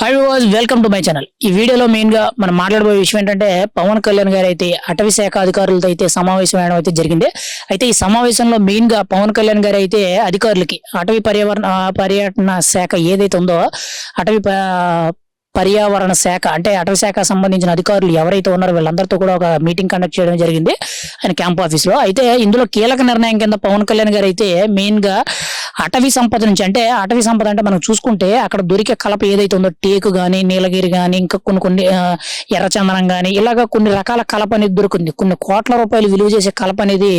Hi వాజ్ welcome to my channel ఈ వీడియోలో మెయిన్గా మనం మాట్లాడబోయే విషయం ఏంటంటే పవన్ కళ్యాణ్ గారు అయితే అటవీ శాఖ అధికారులతో అయితే సమావేశం అవ్వడం అయితే జరిగింది. అయితే ఈ సమావేశంలో మెయిన్గా పవన్ కళ్యాణ్ గారు అయితే అధికారులకి అటవీ పర్యావరణ పర్యటన శాఖ ఏదైతే ఉందో అటవీ ప- పర్యావరణ శాఖ అంటే అటవీ శాఖ సంబంధించిన అధికారులు ఎవరైతే ఉన్నారో వీళ్ళందరితో కూడా ఒక మీటింగ్ కండక్ట్ చేయడం జరిగింది ఆయన క్యాంప్ ఆఫీస్లో. అయితే ఇందులో కీలక నిర్ణయం కింద పవన్ కళ్యాణ్ గారు అయితే మెయిన్గా అటవీ సంపద నుంచి అంటే అటవీ సంపద అంటే మనం చూసుకుంటే అక్కడ దొరికే కలప ఏదైతే ఉందో టేకు కానీ నీలగిరి కానీ ఇంకా కొన్ని కొన్ని ఎర్రచందనం కానీ ఇలాగ కొన్ని రకాల కలప అనేది దొరుకుతుంది. కొన్ని కోట్ల రూపాయలు విలువ చేసే కలప అనేది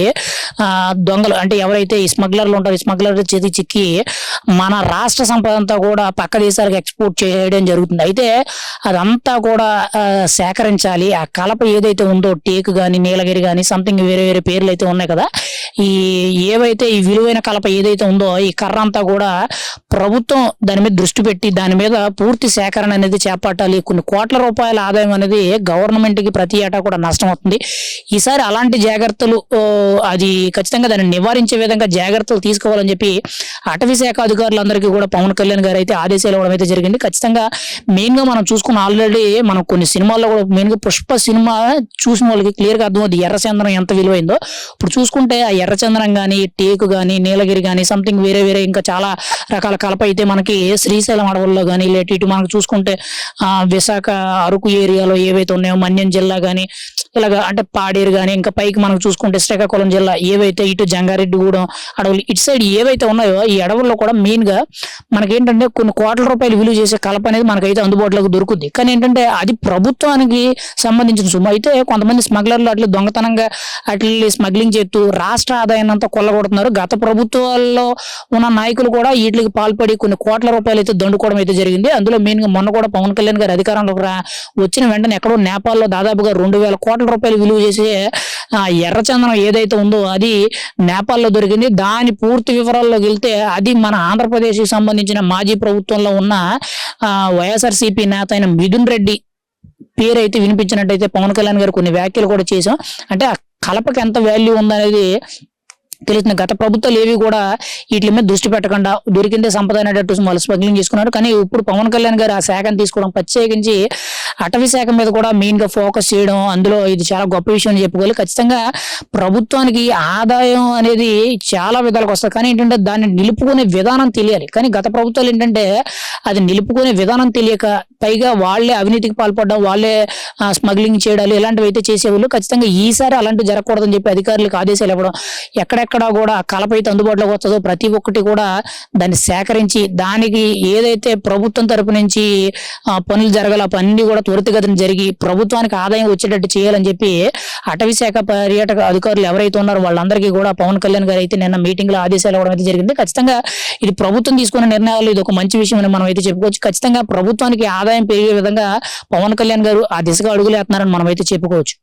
దొంగలు అంటే ఎవరైతే ఈ స్మగ్లర్లు ఉంటారో ఈ స్మగ్లర్ చేతి చిక్కి మన రాష్ట్ర సంపద అంతా కూడా పక్క దేశాలకు ఎక్స్పోర్ట్ చేయడం జరుగుతుంది. అయితే అదంతా కూడా సేకరించాలి. ఆ కలప ఏదైతే ఉందో టేకు కానీ నీలగిరి కానీ సంథింగ్ వేరే వేరే పేర్లు అయితే ఉన్నాయి కదా. ఈ ఏవైతే ఈ విలువైన కలప ఏదైతే ఉందో ఈ కర్ర అంతా కూడా ప్రభుత్వం దాని మీద దృష్టి పెట్టి దాని మీద పూర్తి సేకరణ అనేది చేపట్టాలి. కొన్ని కోట్ల రూపాయల ఆదాయం అనేది గవర్నమెంట్కి ప్రతి ఏటా కూడా నష్టం అవుతుంది. ఈసారి అలాంటి జాగ్రత్తలు అది ఖచ్చితంగా దాన్ని నివారించే విధంగా జాగ్రత్తలు తీసుకోవాలని చెప్పి అటవీ శాఖ అధికారులందరికీ కూడా పవన్ కళ్యాణ్ గారు అయితే ఆదేశాలు ఇవ్వడం అయితే జరిగింది. ఖచ్చితంగా మెయిన్గా మనం చూసుకున్న ఆల్రెడీ మనం కొన్ని సినిమాల్లో కూడా మెయిన్గా పుష్ప సినిమా చూసిన వాళ్ళకి క్లియర్గా అర్థమవుతుంది. ఎర్రచందనం ఎంత విలువైందో. ఇప్పుడు చూసుకుంటే ఆ ఎర్రచందనం కానీ టేకు కానీ నీలగిరి కానీ సంథింగ్ వేరే వేరే ఇంకా చాలా రకాల కలప అయితే మనకి శ్రీశైలం అడవుల్లో కానీ లేటి ఇటు మనకు చూసుకుంటే ఆ విశాఖ అరకు ఏరియాలో ఏవైతే ఉన్నాయో మన్యం జిల్లా కానీ ఇలాగ అంటే పాడేరు కానీ ఇంకా పైకి మనం చూసుకుంటే శ్రీకాకుళం జిల్లా ఏవైతే ఇటు జంగారెడ్డిగూడెం అడవులు ఇటు సైడ్ ఏవైతే ఉన్నాయో ఈ అడవుల్లో కూడా మెయిన్గా మనకేంటంటే కొన్ని కోట్ల రూపాయలు విలువ చేసే కలప అనేది మనకైతే అందుబాటులోకి దొరుకుద్ది. కానీ ఏంటంటే అది ప్రభుత్వానికి సంబంధించిన సొమ్ము. అయితే కొంతమంది స్మగ్లర్లు అట్లా దొంగతనంగా అట్లా స్మగ్లింగ్ చేస్తూ రాష్ట్ర ఆదాయాన్ని అంతా కొల్లగొడుతున్నారు. గత ప్రభుత్వాల్లో ఉన్న నాయకులు కూడా వీటికి పాల్పడి కొన్ని కోట్ల రూపాయలు అయితే దండుకోవడం అయితే జరిగింది. అందులో మెయిన్గా మొన్న కూడా పవన్ కళ్యాణ్ గారు అధికారంలోకి రా వచ్చిన వెంటనే ఎక్కడో నేపాల్లో దాదాపుగా రెండు వేల కోట్ల రూపాయలు విలువ చేసే ఆ ఎర్రచందనం ఏదైతే ఉందో అది నేపాల్లో దొరికింది. దాని పూర్తి వివరాల్లోకి వెళ్తే అది మన ఆంధ్రప్రదేశ్కి సంబంధించిన మాజీ ప్రభుత్వంలో ఉన్న వైఎస్ఆర్సీపీ నేత అయిన మిథున్ రెడ్డి పేరు అయితే వినిపించినట్టయితే పవన్ కళ్యాణ్ గారు కొన్ని వ్యాఖ్యలు కూడా చేశాం. అంటే ఆ కలపకి ఎంత వాల్యూ ఉందనేది తెలిసిన గత ప్రభుత్వాలు ఏవి కూడా వీటి మీద దృష్టి పెట్టకుండా దొరికిందే సంపద అనేటట్టు వాళ్ళు స్మగ్లింగ్ చేసుకున్నారు. కానీ ఇప్పుడు పవన్ కళ్యాణ్ గారు ఆ శాఖను తీసుకోవడం ప్రత్యేకించి అటవీ శాఖ మీద కూడా మెయిన్గా ఫోకస్ చేయడం అందులో ఇది చాలా గొప్ప విషయం అని చెప్పుకోవాలి. ఖచ్చితంగా ప్రభుత్వానికి ఆదాయం అనేది చాలా విధాలకు వస్తుంది. కానీ ఏంటంటే దాన్ని నిలుపుకునే విధానం తెలియాలి. కానీ గత ప్రభుత్వాలు ఏంటంటే అది నిలుపుకునే విధానం తెలియక పైగా వాళ్ళే అవినీతికి పాల్పడడం వాళ్ళే స్మగ్లింగ్ చేయడాలు ఇలాంటివి అయితే చేసేవాళ్ళు. ఖచ్చితంగా ఈసారి అలాంటివి జరగకూడదని చెప్పి అధికారులకు ఆదేశాలు ఇవ్వడం ఎక్కడెక్కడ కూడా కలప అయితే అందుబాటులోకి వస్తుందో ప్రతి ఒక్కటి కూడా దాన్ని సేకరించి దానికి ఏదైతే ప్రభుత్వం తరపు నుంచి పనులు జరగాలి ఆ పని కూడా త్వరితగతిన జరిగి ప్రభుత్వానికి ఆదాయం వచ్చేటట్టు చేయాలని చెప్పి అటవీ శాఖ పర్యాటక అధికారులు ఎవరైతే ఉన్నారో వాళ్ళందరికీ కూడా పవన్ కళ్యాణ్ గారు అయితే నిన్న మీటింగ్లో ఆదేశాలు ఇవ్వడం అయితే జరిగింది. ఖచ్చితంగా ఇది ప్రభుత్వం తీసుకున్న నిర్ణయాలు ఇది ఒక మంచి విషయం అని మనం అయితే చెప్పుకోవచ్చు. ఖచ్చితంగా ప్రభుత్వానికి ఆదాయం పెరిగే విధంగా పవన్ కళ్యాణ్ గారు ఆ దిశగా అడుగులేస్తున్నారని మనం అయితే చెప్పుకోవచ్చు.